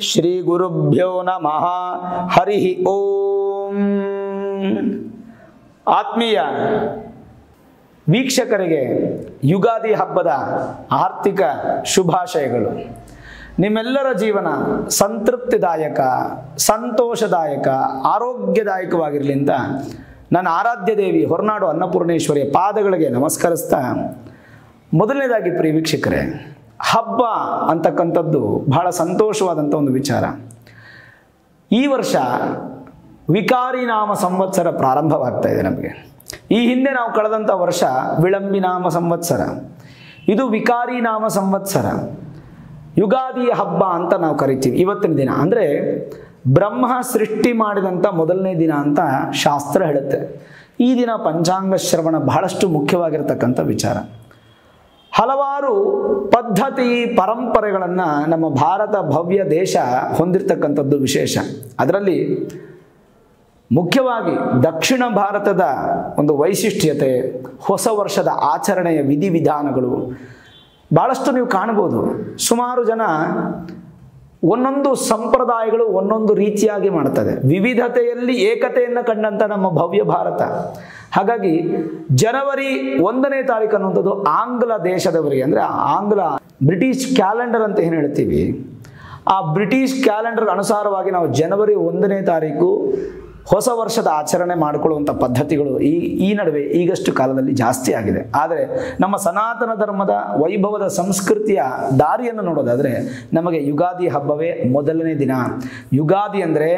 ಶ್ರೀ ಗುರುಭ್ಯೋ ನಮಃ. ಹರಿ ಓಂ. ಆತ್ಮೀಯ ವೀಕ್ಷಕರಿಗೆ ಯುಗಾದಿ ಹಬ್ಬದ ಆರ್ಥಿಕ ಶುಭಾಶಯಗಳು. ನಿಮ್ಮೆಲ್ಲರ ಜೀವನ ಸಂತೃಪ್ತಿದಾಯಕ, ಸಂತೋಷದಾಯಕ ಆರೋಗ್ಯದಾಯಕವಾಗಿರಲಿ ಅಂತ ನನ್ನ ಆರಾಧ್ಯ ದೇವಿ ಹೊರನಾಡು ಅನ್ನಪೂರ್ಣೇಶ್ವರಿಯ ಪಾದಗಳಿಗೆ ನಮಸ್ಕರಿಸ್ತಾ ಮೊದಲನೇದಾಗಿ ಪ್ರಿಯ ವೀಕ್ಷಕರೇ ಹಬ್ಬ ಅಂತಕ್ಕಂಥದ್ದು ಬಹಳ ಸಂತೋಷವಾದಂಥ ಒಂದು ವಿಚಾರ. ಈ ವರ್ಷ ವಿಕಾರಿ ನಾಮ ಸಂವತ್ಸರ ಪ್ರಾರಂಭವಾಗ್ತಾ ಇದೆ ನಮಗೆ. ಈ ಹಿಂದೆ ನಾವು ಕಳೆದಂಥ ವರ್ಷ ವಿಳಂಬಿ ನಾಮ ಸಂವತ್ಸರ. ಇದು ವಿಕಾರಿ ನಾಮ ಸಂವತ್ಸರ. ಯುಗಾದಿ ಹಬ್ಬ ಅಂತ ನಾವು ಕರಿತೀವಿ ಇವತ್ತಿನ ದಿನ. ಅಂದರೆ ಬ್ರಹ್ಮ ಸೃಷ್ಟಿ ಮಾಡಿದಂಥ ಮೊದಲನೇ ದಿನ ಅಂತ ಶಾಸ್ತ್ರ ಹೇಳುತ್ತೆ. ಈ ದಿನ ಪಂಚಾಂಗ ಶ್ರವಣ ಬಹಳಷ್ಟು ಮುಖ್ಯವಾಗಿರತಕ್ಕಂಥ ವಿಚಾರ. ಹಲವಾರು ಪದ್ಧತಿ ಪರಂಪರೆಗಳನ್ನು ನಮ್ಮ ಭಾರತ ಭವ್ಯ ದೇಶ ಹೊಂದಿರತಕ್ಕಂಥದ್ದು ವಿಶೇಷ. ಅದರಲ್ಲಿ ಮುಖ್ಯವಾಗಿ ದಕ್ಷಿಣ ಭಾರತದ ಒಂದು ವೈಶಿಷ್ಟ್ಯತೆ, ಹೊಸ ವರ್ಷದ ಆಚರಣೆಯ ವಿಧಿವಿಧಾನಗಳು ಭಾಳಷ್ಟು ನೀವು ಕಾಣ್ಬೋದು. ಸುಮಾರು ಜನ ಒಂದೊಂದು ಸಂಪ್ರದಾಯಗಳು ಒಂದೊಂದು ರೀತಿಯಾಗಿ ಮಾಡ್ತದೆ. ವಿವಿಧತೆಯಲ್ಲಿ ಏಕತೆಯನ್ನು ಕಂಡಂಥ ನಮ್ಮ ಭವ್ಯ ಭಾರತ. ಹಾಗಾಗಿ ಜನವರಿ ಒಂದನೇ ತಾರೀಕು ಅನ್ನುವಂಥದ್ದು ಆಂಗ್ಲ ದೇಶದವರಿಗೆ ಅಂದರೆ ಆಂಗ್ಲ ಬ್ರಿಟಿಷ್ ಕ್ಯಾಲೆಂಡರ್ ಅಂತ ಏನು ಹೇಳ್ತೀವಿ? ಆ ಬ್ರಿಟಿಷ್ ಕ್ಯಾಲೆಂಡರ್ ಅನುಸಾರವಾಗಿ ನಾವು ಜನವರಿ ಒಂದನೇ ತಾರೀಕು ಹೊಸ ವರ್ಷದ ಆಚರಣೆ ಮಾಡಿಕೊಳ್ಳುವಂಥ ಪದ್ಧತಿಗಳು ಈ ಈ ನಡುವೆ ಈಗಷ್ಟು ಕಾಲದಲ್ಲಿ ಜಾಸ್ತಿ ಆಗಿದೆ. ಆದರೆ ನಮ್ಮ ಸನಾತನ ಧರ್ಮದ ವೈಭವದ ಸಂಸ್ಕೃತಿಯ ದಾರಿಯನ್ನು ನೋಡೋದಾದರೆ ನಮಗೆ ಯುಗಾದಿ ಹಬ್ಬವೇ ಮೊದಲನೇ ದಿನ. ಯುಗಾದಿ ಅಂದರೆ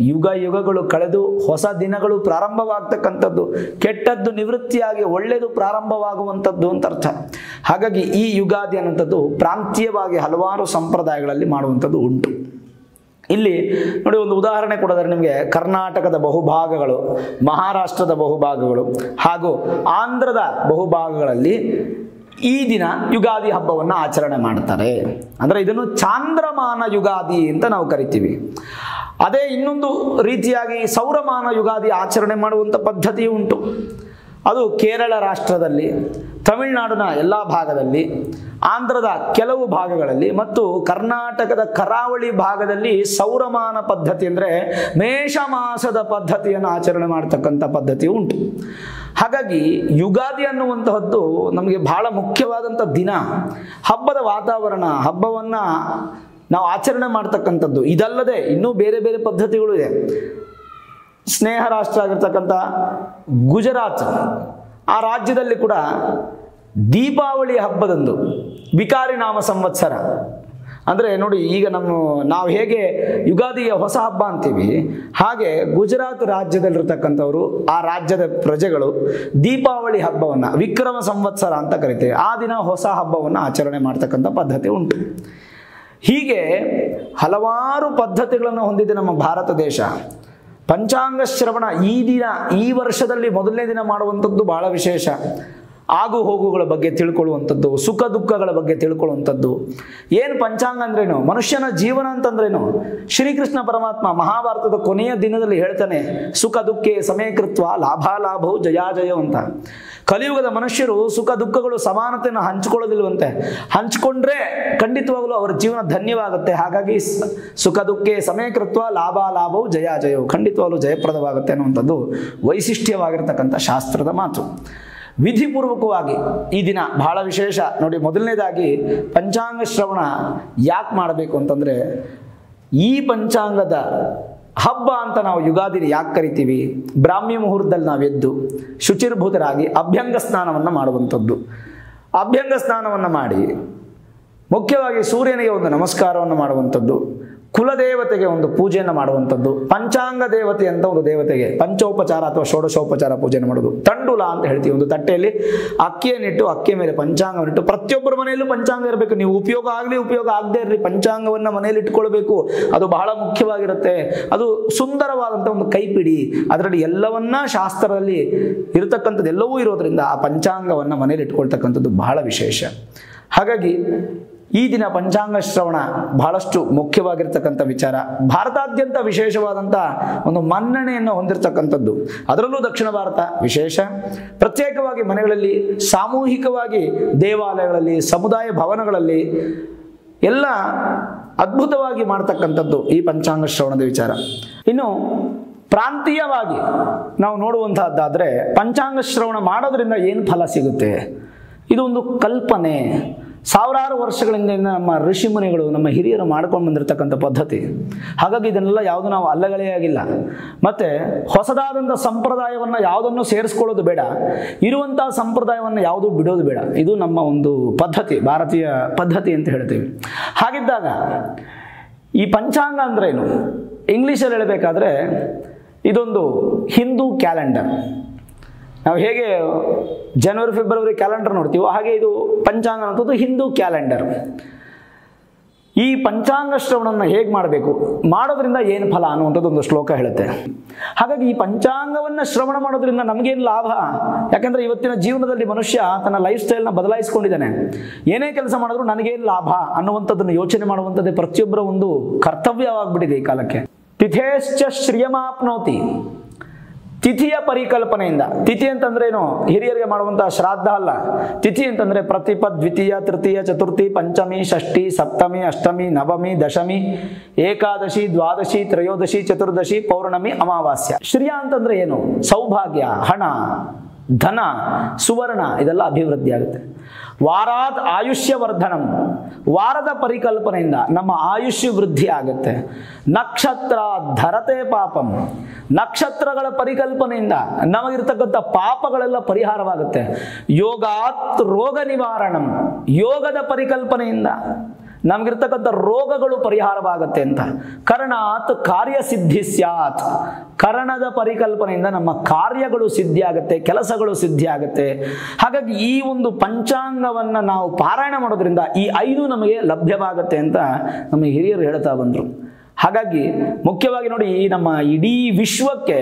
ಯುಗ ಯುಗಗಳು ಕಳೆದು ಹೊಸ ದಿನಗಳು ಪ್ರಾರಂಭವಾಗ್ತಕ್ಕಂಥದ್ದು. ಕೆಟ್ಟದ್ದು ನಿವೃತ್ತಿಯಾಗಿ ಒಳ್ಳೆಯದು ಪ್ರಾರಂಭವಾಗುವಂಥದ್ದು ಅಂತ ಅರ್ಥ. ಹಾಗಾಗಿ ಈ ಯುಗಾದಿ ಅನ್ನೋಂಥದ್ದು ಪ್ರಾಂತೀಯವಾಗಿ ಹಲವಾರು ಸಂಪ್ರದಾಯಗಳಲ್ಲಿ ಮಾಡುವಂಥದ್ದು ಉಂಟು. ಇಲ್ಲಿ ನೋಡಿ ಒಂದು ಉದಾಹರಣೆ ಕೊಡೋದಾದ್ರೆ ನಿಮಗೆ ಕರ್ನಾಟಕದ ಬಹುಭಾಗಗಳು, ಮಹಾರಾಷ್ಟ್ರದ ಬಹುಭಾಗಗಳು ಹಾಗೂ ಆಂಧ್ರದ ಬಹುಭಾಗಗಳಲ್ಲಿ ಈ ದಿನ ಯುಗಾದಿ ಹಬ್ಬವನ್ನು ಆಚರಣೆ ಮಾಡ್ತಾರೆ. ಅಂದರೆ ಇದನ್ನು ಚಾಂದ್ರಮಾನ ಯುಗಾದಿ ಅಂತ ನಾವು ಕರಿತೀವಿ. ಅದೇ ಇನ್ನೊಂದು ರೀತಿಯಾಗಿ ಸೌರಮಾನ ಯುಗಾದಿ ಆಚರಣೆ ಮಾಡುವಂಥ ಪದ್ಧತಿ ಉಂಟು. ಅದು ಕೇರಳ ರಾಷ್ಟ್ರದಲ್ಲಿ ತಮಿಳುನಾಡಿನ ಎಲ್ಲ ಭಾಗದಲ್ಲಿ, ಆಂಧ್ರದ ಕೆಲವು ಭಾಗಗಳಲ್ಲಿ ಮತ್ತು ಕರ್ನಾಟಕದ ಕರಾವಳಿ ಭಾಗದಲ್ಲಿ ಸೌರಮಾನ ಪದ್ಧತಿ ಅಂದರೆ ಮೇಷ ಮಾಸದ ಪದ್ಧತಿಯನ್ನು ಆಚರಣೆ ಮಾಡ್ತಕ್ಕಂಥ ಪದ್ಧತಿ ಉಂಟು. ಹಾಗಾಗಿ ಯುಗಾದಿ ಅನ್ನುವಂತಹದ್ದು ನಮಗೆ ಬಹಳ ಮುಖ್ಯವಾದಂಥ ದಿನ. ಹಬ್ಬದ ವಾತಾವರಣ, ಹಬ್ಬವನ್ನು ನಾವು ಆಚರಣೆ ಮಾಡ್ತಕ್ಕಂಥದ್ದು. ಇದಲ್ಲದೆ ಇನ್ನೂ ಬೇರೆ ಬೇರೆ ಪದ್ಧತಿಗಳು ಇದೆ. ಸ್ನೇಹ ರಾಷ್ಟ್ರ ಆಗಿರ್ತಕ್ಕಂಥ ಗುಜರಾತ್ ಆ ರಾಜ್ಯದಲ್ಲಿ ಕೂಡ ದೀಪಾವಳಿ ಹಬ್ಬದಂದು ವಿಕಾರಿ ನಾಮ ಸಂವತ್ಸರ. ಅಂದರೆ ನೋಡಿ ಈಗ ನಮ್ಮ ನಾವು ಹೇಗೆ ಯುಗಾದಿಯ ಹೊಸ ಹಬ್ಬ ಅಂತೀವಿ, ಹಾಗೆ ಗುಜರಾತ್ ರಾಜ್ಯದಲ್ಲಿರ್ತಕ್ಕಂಥವರು, ಆ ರಾಜ್ಯದ ಪ್ರಜೆಗಳು ದೀಪಾವಳಿ ಹಬ್ಬವನ್ನು, ವಿಕ್ರಮ ಸಂವತ್ಸರ ಅಂತ ಕರಿತೇವೆ. ಆ ದಿನ ಹೊಸ ಹಬ್ಬವನ್ನು ಆಚರಣೆ ಮಾಡ್ತಕ್ಕಂಥ ಪದ್ಧತಿ ಉಂಟು. ಹೀಗೆ ಹಲವಾರು ಪದ್ಧತಿಗಳನ್ನು ಹೊಂದಿದೆ ನಮ್ಮ ಭಾರತ ದೇಶ. ಪಂಚಾಂಗ ಶ್ರವಣ ಈ ದಿನ ಈ ವರ್ಷದಲ್ಲಿ ಮೊದಲನೇ ದಿನ ಮಾಡುವಂಥದ್ದು ಬಹಳ ವಿಶೇಷ. ಆಗು ಹೋಗುಗಳ ಬಗ್ಗೆ ತಿಳ್ಕೊಳ್ಳುವಂಥದ್ದು, ಸುಖ ದುಃಖಗಳ ಬಗ್ಗೆ ತಿಳ್ಕೊಳ್ಳುವಂಥದ್ದು. ಏನು ಪಂಚಾಂಗ ಅಂದ್ರೇನು? ಮನುಷ್ಯನ ಜೀವನ ಅಂತಂದ್ರೇನು? ಶ್ರೀಕೃಷ್ಣ ಪರಮಾತ್ಮ ಮಹಾಭಾರತದ ಕೊನೆಯ ದಿನದಲ್ಲಿ ಹೇಳ್ತಾನೆ, ಸುಖ ದುಃಖೆ ಸಮಯಕೃತ್ವ ಲಾಭಾಲಾಭವು ಜಯಾಜಯೋ ಅಂತ. ಕಲಿಯುಗದ ಮನುಷ್ಯರು ಸುಖ ದುಃಖಗಳು ಸಮಾನತೆಯನ್ನು ಹಂಚಿಕೊಳ್ಳೋದಿಲ್ವಂತೆ. ಹಂಚಿಕೊಂಡ್ರೆ ಖಂಡಿತವಾಗಲೂ ಅವರ ಜೀವನ ಧನ್ಯವಾಗುತ್ತೆ. ಹಾಗಾಗಿ ಸುಖ ದುಃಖೆ ಸಮಯಕೃತ್ವ ಲಾಭಾಲಾಭವು ಜಯಾಜಯವು ಖಂಡಿತವಾಗಲೂ ಜಯಪ್ರದವಾಗುತ್ತೆ ಅನ್ನುವಂಥದ್ದು ವೈಶಿಷ್ಟ್ಯವಾಗಿರ್ತಕ್ಕಂಥ ಶಾಸ್ತ್ರದ ಮಾತು. ವಿಧಿಪೂರ್ವಕವಾಗಿ ಈ ದಿನ ಬಹಳ ವಿಶೇಷ. ನೋಡಿ, ಮೊದಲನೇದಾಗಿ ಪಂಚಾಂಗ ಶ್ರವಣ ಯಾಕೆ ಮಾಡಬೇಕು ಅಂತಂದರೆ, ಈ ಪಂಚಾಂಗದ ಹಬ್ಬ ಅಂತ ನಾವು ಯುಗಾದಿನ ಯಾಕೆ ಕರಿತೀವಿ? ಬ್ರಾಹ್ಮಿ ಮುಹೂರ್ತದಲ್ಲಿ ನಾವು ಎದ್ದು ಶುಚಿರ್ಭೂತರಾಗಿ ಅಭ್ಯಂಗ ಸ್ನಾನವನ್ನು ಮಾಡುವಂಥದ್ದು. ಅಭ್ಯಂಗ ಸ್ನಾನವನ್ನು ಮಾಡಿ ಮುಖ್ಯವಾಗಿ ಸೂರ್ಯನಿಗೆ ಒಂದು ನಮಸ್ಕಾರವನ್ನು ಮಾಡುವಂಥದ್ದು. ಕುಲದೇವತೆಗೆ ಒಂದು ಪೂಜೆಯನ್ನು ಮಾಡುವಂಥದ್ದು, ಪಂಚಾಂಗ ದೇವತೆ ಅಂತ ಒಂದು ದೇವತೆಗೆ, ಪಂಚೋಪಚಾರ ಅಥವಾ ಷೋಡಶೋಪಚಾರ ಪೂಜೆಯನ್ನು ಮಾಡೋದು. ತಂಡುಲ ಅಂತ ಹೇಳ್ತೀವಿ ಒಂದು ತಟ್ಟೆಯಲ್ಲಿ. ಅಕ್ಕಿಯನ್ನಿಟ್ಟು ಅಕ್ಕಿಯ ಮೇಲೆ ಪಂಚಾಂಗವನ್ನಿಟ್ಟು ಪ್ರತಿಯೊಬ್ಬರ ಮನೆಯಲ್ಲೂ ಪಂಚಾಂಗ ಇರಬೇಕು. ನೀವು ಉಪಯೋಗ ಆಗಲಿ, ಉಪಯೋಗ ಆಗದೆ ಇರಲಿ, ಪಂಚಾಂಗವನ್ನು ಮನೆಯಲ್ಲಿ ಇಟ್ಕೊಳ್ಬೇಕು. ಅದು ಬಹಳ ಮುಖ್ಯವಾಗಿರುತ್ತೆ. ಅದು ಸುಂದರವಾದಂಥ ಒಂದು ಕೈಪಿಡಿ. ಅದರಲ್ಲಿ ಎಲ್ಲವನ್ನ ಶಾಸ್ತ್ರದಲ್ಲಿ ಇರತಕ್ಕಂಥದ್ದು ಎಲ್ಲವೂ ಇರೋದ್ರಿಂದ ಆ ಪಂಚಾಂಗವನ್ನು ಮನೇಲಿ ಇಟ್ಕೊಳ್ತಕ್ಕಂಥದ್ದು ಬಹಳ ವಿಶೇಷ. ಹಾಗಾಗಿ ಈ ದಿನ ಪಂಚಾಂಗ ಶ್ರವಣ ಬಹಳಷ್ಟು ಮುಖ್ಯವಾಗಿರ್ತಕ್ಕಂಥ ವಿಚಾರ. ಭಾರತಾದ್ಯಂತ ವಿಶೇಷವಾದಂಥ ಒಂದು ಮನ್ನಣೆಯನ್ನು ಹೊಂದಿರತಕ್ಕಂಥದ್ದು. ಅದರಲ್ಲೂ ದಕ್ಷಿಣ ಭಾರತ ವಿಶೇಷ. ಪ್ರತ್ಯೇಕವಾಗಿ ಮನೆಗಳಲ್ಲಿ, ಸಾಮೂಹಿಕವಾಗಿ ದೇವಾಲಯಗಳಲ್ಲಿ, ಸಮುದಾಯ ಭವನಗಳಲ್ಲಿ ಎಲ್ಲ ಅದ್ಭುತವಾಗಿ ಮಾಡ್ತಕ್ಕಂಥದ್ದು ಈ ಪಂಚಾಂಗ ಶ್ರವಣದ ವಿಚಾರ. ಇನ್ನು ಪ್ರಾಂತೀಯವಾಗಿ ನಾವು ನೋಡುವಂತಹದ್ದಾದರೆ ಪಂಚಾಂಗ ಶ್ರವಣ ಮಾಡೋದ್ರಿಂದ ಏನು ಫಲ ಸಿಗುತ್ತೆ? ಇದು ಒಂದು ಕಲ್ಪನೆ. ಸಾವಿರಾರು ವರ್ಷಗಳಿಂದ ನಮ್ಮ ಋಷಿ ಮುನಿಗಳು, ನಮ್ಮ ಹಿರಿಯರು ಮಾಡ್ಕೊಂಡು ಬಂದಿರತಕ್ಕಂಥ ಪದ್ಧತಿ. ಹಾಗಾಗಿ ಇದನ್ನೆಲ್ಲ ಯಾವುದು ನಾವು ಅಲ್ಲಗಳೇ ಆಗಿಲ್ಲ. ಮತ್ತು ಹೊಸದಾದಂಥ ಸಂಪ್ರದಾಯವನ್ನು ಯಾವುದನ್ನು ಸೇರಿಸ್ಕೊಳ್ಳೋದು ಬೇಡ. ಇರುವಂಥ ಸಂಪ್ರದಾಯವನ್ನು ಯಾವುದು ಬಿಡೋದು ಬೇಡ. ಇದು ನಮ್ಮ ಒಂದು ಪದ್ಧತಿ, ಭಾರತೀಯ ಪದ್ಧತಿ ಅಂತ ಹೇಳ್ತೀವಿ. ಹಾಗಿದ್ದಾಗ ಈ ಪಂಚಾಂಗ ಅಂದ್ರೇನು? ಇಂಗ್ಲೀಷಲ್ಲಿ ಹೇಳಬೇಕಾದ್ರೆ ಇದೊಂದು ಹಿಂದೂ ಕ್ಯಾಲೆಂಡರ್. ನಾವು ಹೇಗೆ ಜನವರಿ, ಫೆಬ್ರವರಿ ಕ್ಯಾಲೆಂಡರ್ ನೋಡ್ತೀವೋ ಹಾಗೆ ಇದು ಪಂಚಾಂಗ ಅನ್ನೋದು ಹಿಂದೂ ಕ್ಯಾಲೆಂಡರ್. ಈ ಪಂಚಾಂಗ ಶ್ರವಣವನ್ನು ಹೇಗೆ ಮಾಡಬೇಕು? ಮಾಡೋದ್ರಿಂದ ಏನು ಫಲ ಅನ್ನುವಂಥದ್ದು ಒಂದು ಶ್ಲೋಕ ಹೇಳುತ್ತೆ. ಹಾಗಾಗಿ ಈ ಪಂಚಾಂಗವನ್ನು ಶ್ರವಣ ಮಾಡೋದ್ರಿಂದ ನಮಗೇನು ಲಾಭ? ಯಾಕಂದರೆ ಇವತ್ತಿನ ಜೀವನದಲ್ಲಿ ಮನುಷ್ಯ ತನ್ನ ಲೈಫ್ ಸ್ಟೈಲ್ನ ಬದಲಾಯಿಸ್ಕೊಂಡಿದ್ದಾನೆ. ಏನೇ ಕೆಲಸ ಮಾಡಿದ್ರು ನನಗೇನು ಲಾಭ ಅನ್ನುವಂಥದ್ದನ್ನು ಯೋಚನೆ ಮಾಡುವಂಥದ್ದೇ ಪ್ರತಿಯೊಬ್ಬರ ಒಂದು ಕರ್ತವ್ಯವಾಗ್ಬಿಟ್ಟಿದೆ ಈ ಕಾಲಕ್ಕೆ. ತಿಥೇಶ್ಚ ಶ್ರಿಯಮಾಪ್ನೋತಿ. ತಿಥಿಯ ಪರಿಕಲ್ಪನೆಯಿಂದ, ತಿಥಿ ಅಂತಂದ್ರೇನು ಹಿರಿಯರಿಗೆ ಮಾಡುವಂತಹ ಶ್ರಾದ್ದ ಅಲ್ಲ. ತಿಥಿ ಅಂತಂದ್ರೆ ಪ್ರತಿಪ, ದ್ವಿತೀಯ, ತೃತೀಯ, ಚತುರ್ಥಿ, ಪಂಚಮಿ, ಷಷ್ಠಿ, ಸಪ್ತಮಿ, ಅಷ್ಟಮಿ, ನವಮಿ, ದಶಮಿ, ಏಕಾದಶಿ, ದ್ವಾದಶಿ, ತ್ರಯೋದಶಿ, ಚತುರ್ದಶಿ, ಪೌರ್ಣಮಿ, ಅಮಾವಾಸ್ಯ. ಶ್ರಿಯ ಅಂತಂದ್ರೆ ಏನು? ಸೌಭಾಗ್ಯ, ಹಣ. ಧನ, ಸುವರ್ಣ ಇದೆಲ್ಲ ಅಭಿವೃದ್ಧಿ ಆಗುತ್ತೆ ವಾರಾತ್ ಆಯುಷ್ಯ ವರ್ಧನಂ ವಾರದ ಪರಿಕಲ್ಪನೆಯಿಂದ ನಮ್ಮ ಆಯುಷ್ಯ ವೃದ್ಧಿ ಆಗುತ್ತೆ. ನಕ್ಷತ್ರ ಧರತೆ ಪಾಪಂ. ನಕ್ಷತ್ರಗಳ ಪರಿಕಲ್ಪನೆಯಿಂದ ನಮಗಿರ್ತಕ್ಕಂಥ ಪಾಪಗಳೆಲ್ಲ ಪರಿಹಾರವಾಗುತ್ತೆ. ಯೋಗಾತ್ ರೋಗ ನಿವಾರಣಂ. ಯೋಗದ ಪರಿಕಲ್ಪನೆಯಿಂದ. ನಮಗಿರ್ತಕ್ಕಂಥ ರೋಗಗಳು ಪರಿಹಾರವಾಗತ್ತೆ ಅಂತ. ಕರ್ಣಾತ್ ಕಾರ್ಯಸಿದ್ಧಿ ಸ್ಯಾತ್. ಕರ್ಣದ ಪರಿಕಲ್ಪನೆಯಿಂದ ನಮ್ಮ ಕಾರ್ಯಗಳು ಸಿದ್ಧಿ ಆಗುತ್ತೆ, ಕೆಲಸಗಳು ಸಿದ್ಧಿಯಾಗತ್ತೆ ಹಾಗಾಗಿ ಈ ಒಂದು ಪಂಚಾಂಗವನ್ನು ನಾವು ಪಾರಾಯಣ ಮಾಡೋದ್ರಿಂದ ಈ ಐದು ನಮಗೆ ಲಭ್ಯವಾಗತ್ತೆ ಅಂತ ನಮ್ಮ ಹಿರಿಯರು ಹೇಳ್ತಾ ಬಂದರು. ಹಾಗಾಗಿ ಮುಖ್ಯವಾಗಿ ನೋಡಿ ನಮ್ಮ ಇಡೀ ವಿಶ್ವಕ್ಕೆ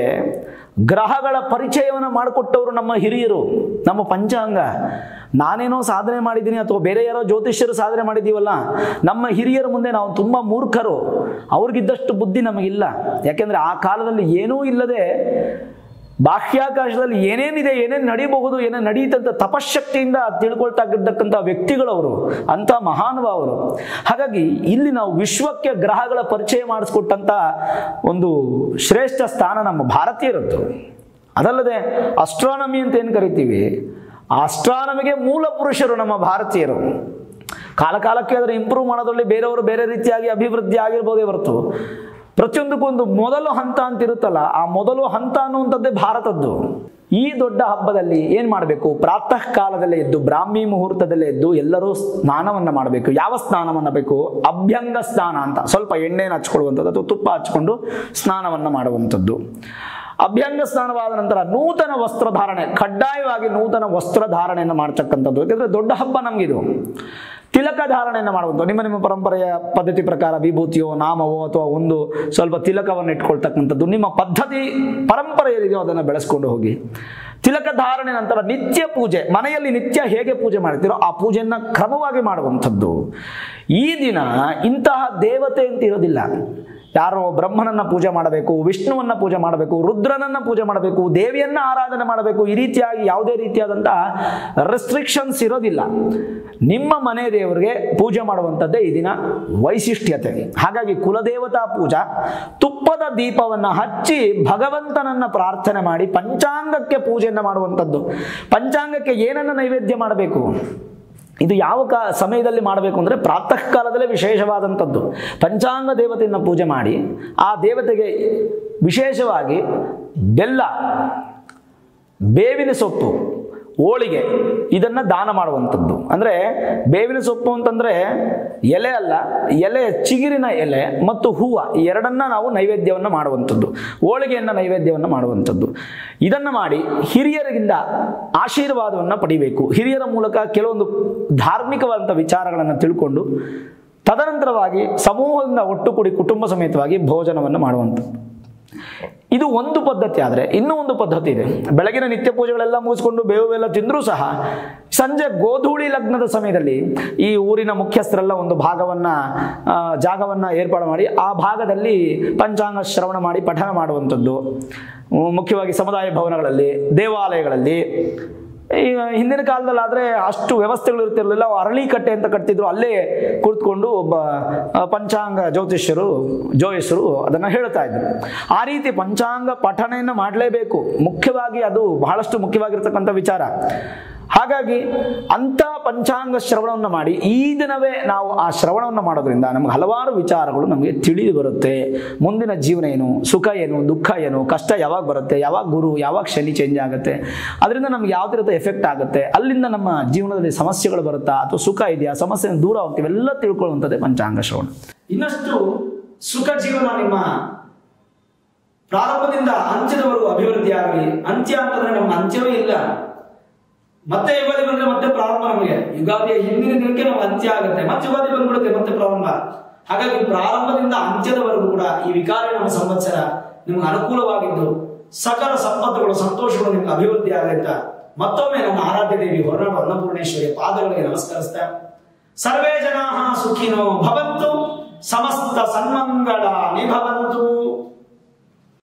ಗ್ರಹಗಳ ಪರಿಚಯವನ್ನು ಮಾಡಿಕೊಟ್ಟವರು ನಮ್ಮ ಹಿರಿಯರು, ನಮ್ಮ ಪಂಚಾಂಗ. ನಾನೇನೋ ಸಾಧನೆ ಮಾಡಿದ್ದೀನಿ ಅಥವಾ ಬೇರೆ ಯಾರೋ ಜ್ಯೋತಿಷ್ಯರು ಸಾಧನೆ ಮಾಡಿದ್ದೀವಲ್ಲ, ನಮ್ಮ ಹಿರಿಯರ ಮುಂದೆ ನಾವು ತುಂಬ ಮೂರ್ಖರು. ಅವ್ರಿಗಿದ್ದಷ್ಟು ಬುದ್ಧಿ ನಮಗಿಲ್ಲ. ಯಾಕೆಂದರೆ ಆ ಕಾಲದಲ್ಲಿ ಏನೂ ಇಲ್ಲದೆ ಬಾಹ್ಯಾಕಾಶದಲ್ಲಿ ಏನೇನಿದೆ, ಏನೇನು ನಡೀಬಹುದು, ಏನೇನು ನಡೀತಂತ ತಪಶಕ್ತಿಯಿಂದ ತಿಳ್ಕೊಳ್ತಾ ಇದ್ದಕ್ಕಂಥ ವ್ಯಕ್ತಿಗಳವರು, ಅಂಥ ಮಹಾನುಭಾವರು. ಹಾಗಾಗಿ ಇಲ್ಲಿ ನಾವು ವಿಶ್ವಕ್ಕೆ ಗ್ರಹಗಳ ಪರಿಚಯ ಮಾಡಿಸ್ಕೊಟ್ಟಂಥ ಒಂದು ಶ್ರೇಷ್ಠ ಸ್ಥಾನ ನಮ್ಮ ಭಾರತೀಯರದ್ದು. ಅದಲ್ಲದೆ ಅಸ್ಟ್ರಾನಮಿ ಅಂತ ಏನು ಕರಿತೀವಿ? ಅಸ್ಟ್ರಾನಮಿಗೆ ಮೂಲ ಪುರುಷರು ನಮ್ಮ ಭಾರತೀಯರು. ಕಾಲಕಾಲಕ್ಕೆ ಅದನ್ನು ಇಂಪ್ರೂವ್ ಮಾಡೋದ್ರಲ್ಲಿ ಬೇರೆಯವರು ಬೇರೆ ರೀತಿಯಾಗಿ ಅಭಿವೃದ್ಧಿ ಆಗಿರ್ಬೋದೇ ಹೊರತು. ಪ್ರತಿಯೊಂದಕ್ಕೊಂದು ಮೊದಲು ಹಂತ ಅಂತ ಇರುತ್ತಲ್ಲ ಆ ಮೊದಲು ಹಂತ ಅನ್ನುವಂಥದ್ದೇ ಭಾರತದ್ದು. ಈ ದೊಡ್ಡ ಹಬ್ಬದಲ್ಲಿ ಏನು ಮಾಡಬೇಕು? ಪ್ರಾತಃ ಕಾಲದಲ್ಲೇ ಎದ್ದು, ಬ್ರಾಹ್ಮಿ ಮುಹೂರ್ತದಲ್ಲೇ ಎದ್ದು ಎಲ್ಲರೂ ಸ್ನಾನವನ್ನು ಮಾಡಬೇಕು. ಯಾವ ಸ್ನಾನವನ್ನು ಬೇಕು? ಅಭ್ಯಂಗ ಸ್ನಾನ ಅಂತ. ಸ್ವಲ್ಪ ಎಣ್ಣೆನ ಹಚ್ಕೊಳ್ಳುವಂಥದ್ದು ಅಥವಾ ತುಪ್ಪ ಹಚ್ಕೊಂಡು ಸ್ನಾನವನ್ನು ಮಾಡುವಂಥದ್ದು. ಅಭ್ಯಂಗ ಸ್ನಾನವಾದ ನಂತರ ನೂತನ ವಸ್ತ್ರಧಾರಣೆ ಕಡ್ಡಾಯವಾಗಿ ನೂತನ ವಸ್ತ್ರಧಾರಣೆಯನ್ನು ಮಾಡ್ತಕ್ಕಂಥದ್ದು. ಯಾಕಂದರೆ ದೊಡ್ಡ ಹಬ್ಬ ನಮಗಿದು. ತಿಲಕ ಧಾರಣೆಯನ್ನು ಮಾಡುವಂಥ ನಿಮ್ಮ ನಿಮ್ಮ ಪರಂಪರೆಯ ಪದ್ಧತಿ ಪ್ರಕಾರ ವಿಭೂತಿಯೋ, ನಾಮವೋ ಅಥವಾ ಒಂದು ಸ್ವಲ್ಪ ತಿಲಕವನ್ನು ಇಟ್ಕೊಳ್ತಕ್ಕಂಥದ್ದು, ನಿಮ್ಮ ಪದ್ಧತಿ ಪರಂಪರೆಯಲ್ಲಿದೆಯೋ ಅದನ್ನು ಬೆಳೆಸ್ಕೊಂಡು ಹೋಗಿ. ತಿಲಕ ಧಾರಣೆ ನಂತರ ನಿತ್ಯ ಪೂಜೆ, ಮನೆಯಲ್ಲಿ ನಿತ್ಯ ಹೇಗೆ ಪೂಜೆ ಮಾಡ್ತೀರೋ ಆ ಪೂಜೆಯನ್ನು ಕ್ರಮವಾಗಿ ಮಾಡುವಂಥದ್ದು. ಈ ದಿನ ಇಂತಹ ದೇವತೆ ಅಂತ ಇರೋದಿಲ್ಲ. ಯಾರೋ ಬ್ರಹ್ಮನನ್ನ ಪೂಜೆ ಮಾಡಬೇಕು, ವಿಷ್ಣುವನ್ನ ಪೂಜೆ ಮಾಡಬೇಕು, ರುದ್ರನನ್ನ ಪೂಜೆ ಮಾಡಬೇಕು, ದೇವಿಯನ್ನ ಆರಾಧನೆ ಮಾಡಬೇಕು, ಈ ರೀತಿಯಾಗಿ ಯಾವುದೇ ರೀತಿಯಾದಂತ ರೆಸ್ಟ್ರಿಕ್ಷನ್ಸ್ ಇರೋದಿಲ್ಲ. ನಿಮ್ಮ ಮನೆ ದೇವರಿಗೆ ಪೂಜೆ ಮಾಡುವಂಥದ್ದೇ ಈ ದಿನ ವೈಶಿಷ್ಟ್ಯತೆ. ಹಾಗಾಗಿ ಕುಲದೇವತಾ ಪೂಜಾ, ತುಪ್ಪದ ದೀಪವನ್ನು ಹಚ್ಚಿ ಭಗವಂತನನ್ನ ಪ್ರಾರ್ಥನೆ ಮಾಡಿ ಪಂಚಾಂಗಕ್ಕೆ ಪೂಜೆಯನ್ನು ಮಾಡುವಂಥದ್ದು. ಪಂಚಾಂಗಕ್ಕೆ ಏನನ್ನ ನೈವೇದ್ಯ ಮಾಡಬೇಕು? ಇದು ಯಾವ ಕಾ ಸಮಯದಲ್ಲಿ ಮಾಡಬೇಕು ಅಂದರೆ ಪ್ರಾತಃ ಕಾಲದಲ್ಲೇ ವಿಶೇಷವಾದಂಥದ್ದು. ಪಂಚಾಂಗ ದೇವತೆಯನ್ನು ಪೂಜೆ ಮಾಡಿ, ಆ ದೇವತೆಗೆ ವಿಶೇಷವಾಗಿ ಬೆಲ್ಲ, ಬೇವಿನ ಸೊಪ್ಪು ಹೋಳಿಗೆ, ಇದನ್ನು ದಾನ ಮಾಡುವಂಥದ್ದು. ಅಂದರೆ ಬೇವಿನ ಸೊಪ್ಪು ಅಂತಂದರೆ ಎಲೆ ಅಲ್ಲ, ಎಲೆ ಚಿಗಿರಿನ ಎಲೆ ಮತ್ತು ಹೂವು ಎರಡನ್ನ ನಾವು ನೈವೇದ್ಯವನ್ನು ಮಾಡುವಂಥದ್ದು. ಹೋಳಿಗೆಯನ್ನ ನೈವೇದ್ಯವನ್ನು ಮಾಡುವಂಥದ್ದು. ಇದನ್ನು ಮಾಡಿ ಹಿರಿಯರಿಂದ ಆಶೀರ್ವಾದವನ್ನು ಪಡಿಬೇಕು. ಹಿರಿಯರ ಮೂಲಕ ಕೆಲವೊಂದು ಧಾರ್ಮಿಕವಾದಂಥ ವಿಚಾರಗಳನ್ನು ತಿಳ್ಕೊಂಡು, ತದನಂತರವಾಗಿ ಸಮೂಹದಿಂದ ಒಟ್ಟುಗೂಡಿ ಕುಟುಂಬ ಸಮೇತವಾಗಿ ಭೋಜನವನ್ನು ಮಾಡುವಂಥದ್ದು. ಇದು ಒಂದು ಪದ್ಧತಿ ಆದರೆ ಇನ್ನೂ ಒಂದು ಪದ್ಧತಿ ಇದೆ. ಬೆಳಗಿನ ನಿತ್ಯ ಪೂಜೆಗಳೆಲ್ಲ ಮುಗಿಸ್ಕೊಂಡು ಬೇವು ಬೆಲ್ಲ ತಿಂದರೂ ಸಹ ಸಂಜೆ ಗೋಧೂಳಿ ಲಗ್ನದ ಸಮಯದಲ್ಲಿ ಈ ಊರಿನ ಮುಖ್ಯಸ್ಥರೆಲ್ಲ ಒಂದು ಭಾಗವನ್ನು ಜಾಗವನ್ನು ಏರ್ಪಾಡು ಮಾಡಿ ಆ ಭಾಗದಲ್ಲಿ ಪಂಚಾಂಗ ಶ್ರವಣ ಮಾಡಿ ಪಠನ ಮಾಡುವಂಥದ್ದು. ಮುಖ್ಯವಾಗಿ ಸಮುದಾಯ ಭವನಗಳಲ್ಲಿ, ದೇವಾಲಯಗಳಲ್ಲಿ ಈಗ ಹಿಂದಿನ ಕಾಲದಲ್ಲಾದರೆ ಅಷ್ಟು ವ್ಯವಸ್ಥೆಗಳು ಇರ್ತಿರ್ಲಿಲ್ಲ. ಅರಳಿ ಕಟ್ಟೆ ಅಂತ ಕಟ್ತಿದ್ರು. ಅಲ್ಲೇ ಕುಳಿತುಕೊಂಡು ಒಬ್ಬ ಪಂಚಾಂಗ ಜ್ಯೋತಿಷ್ಯರು ಜೋಯಿಸರು ಅದನ್ನು ಹೇಳ್ತಾ ಇದ್ರು. ಆ ರೀತಿ ಪಂಚಾಂಗ ಪಠಣೆಯನ್ನು ಮಾಡಲೇಬೇಕು. ಮುಖ್ಯವಾಗಿ ಅದು ಬಹಳಷ್ಟು ಮುಖ್ಯವಾಗಿರ್ತಕ್ಕಂಥ ವಿಚಾರ. ಹಾಗಾಗಿ ಅಂಥ ಪಂಚಾಂಗ ಶ್ರವಣವನ್ನು ಮಾಡಿ ಈ ದಿನವೇ ನಾವು ಆ ಶ್ರವಣವನ್ನು ಮಾಡೋದ್ರಿಂದ ನಮ್ಗೆ ಹಲವಾರು ವಿಚಾರಗಳು ನಮಗೆ ತಿಳಿದು ಬರುತ್ತೆ. ಮುಂದಿನ ಜೀವನ ಏನು, ಸುಖ ಏನು, ದುಃಖ ಏನು, ಕಷ್ಟ ಯಾವಾಗ ಬರುತ್ತೆ, ಯಾವಾಗ ಗುರು, ಯಾವಾಗ ಶನಿ ಚೇಂಜ್ ಆಗುತ್ತೆ, ಅದರಿಂದ ನಮ್ಗೆ ಯಾವುದೇ ರೀತಿ ಎಫೆಕ್ಟ್ ಆಗುತ್ತೆ, ಅಲ್ಲಿಂದ ನಮ್ಮ ಜೀವನದಲ್ಲಿ ಸಮಸ್ಯೆಗಳು ಬರುತ್ತಾ, ಅಥವಾ ಸುಖ ಇದೆಯಾ ಸಮಸ್ಯೆ ದೂರ ಹೋಗ್ತೀವಿ ಎಲ್ಲ ತಿಳ್ಕೊಳ್ಳುವಂಥದ್ದೇ ಪಂಚಾಂಗ ಶ್ರವಣ. ಇನ್ನಷ್ಟು ಸುಖ ಜೀವನ ನಿಮ್ಮ ಪ್ರಾರಂಭದಿಂದ ಅಂತ್ಯದವರೆಗೂ ಅಭಿವೃದ್ಧಿ ಆಗಲಿ ಅಂತ್ಯ ಅಂತಂದ್ರೆ ನಮ್ಮ ಅಂತ್ಯವೇ ಇಲ್ಲ. ಮತ್ತೆ ಯುಗಾದಿ ಬಂದ್ರೆ ಮತ್ತೆ ಪ್ರಾರಂಭ ನಮಗೆ. ಯುಗಾದಿಯ ಹಿಂದಿನ ದಿನಕ್ಕೆ ನಾವು ಅಂತ್ಯ ಆಗುತ್ತೆ. ಮತ್ತೆ ಯುಗಾದಿ ಬಂದ್ಬಿಡುತ್ತೆ, ಮತ್ತೆ ಪ್ರಾರಂಭ. ಹಾಗಾಗಿ ಪ್ರಾರಂಭದಿಂದ ಅಂತ್ಯದವರೆಗೂ ಕೂಡ ಈ ವಿಕಾರ ನಮ್ಮ ಸಂವತ್ಸರ ನಿಮ್ಗೆ ಅನುಕೂಲವಾಗಿದ್ದು ಸಕಲ ಸಂಪತ್ತುಗಳು, ಸಂತೋಷಗಳು ನಿಮ್ಗೆ ಅಭಿವೃದ್ಧಿ ಆಗುತ್ತೆ ಮತ್ತೊಮ್ಮೆ ನಮ್ಮ ಆರಾಧ್ಯ ದೇವಿ ಹೊರನಾಡು ಅನ್ನಪೂರ್ಣೇಶ್ವರಿ ಪಾದಗಳಿಗೆ ನಮಸ್ಕರಿಸ್ತ, ಸರ್ವೇ ಜನಾ ಸುಖಿನೋ ಭವಂತು, ಸಮಸ್ತ ಸನ್ಮಂಗಳ ಭವಂತು.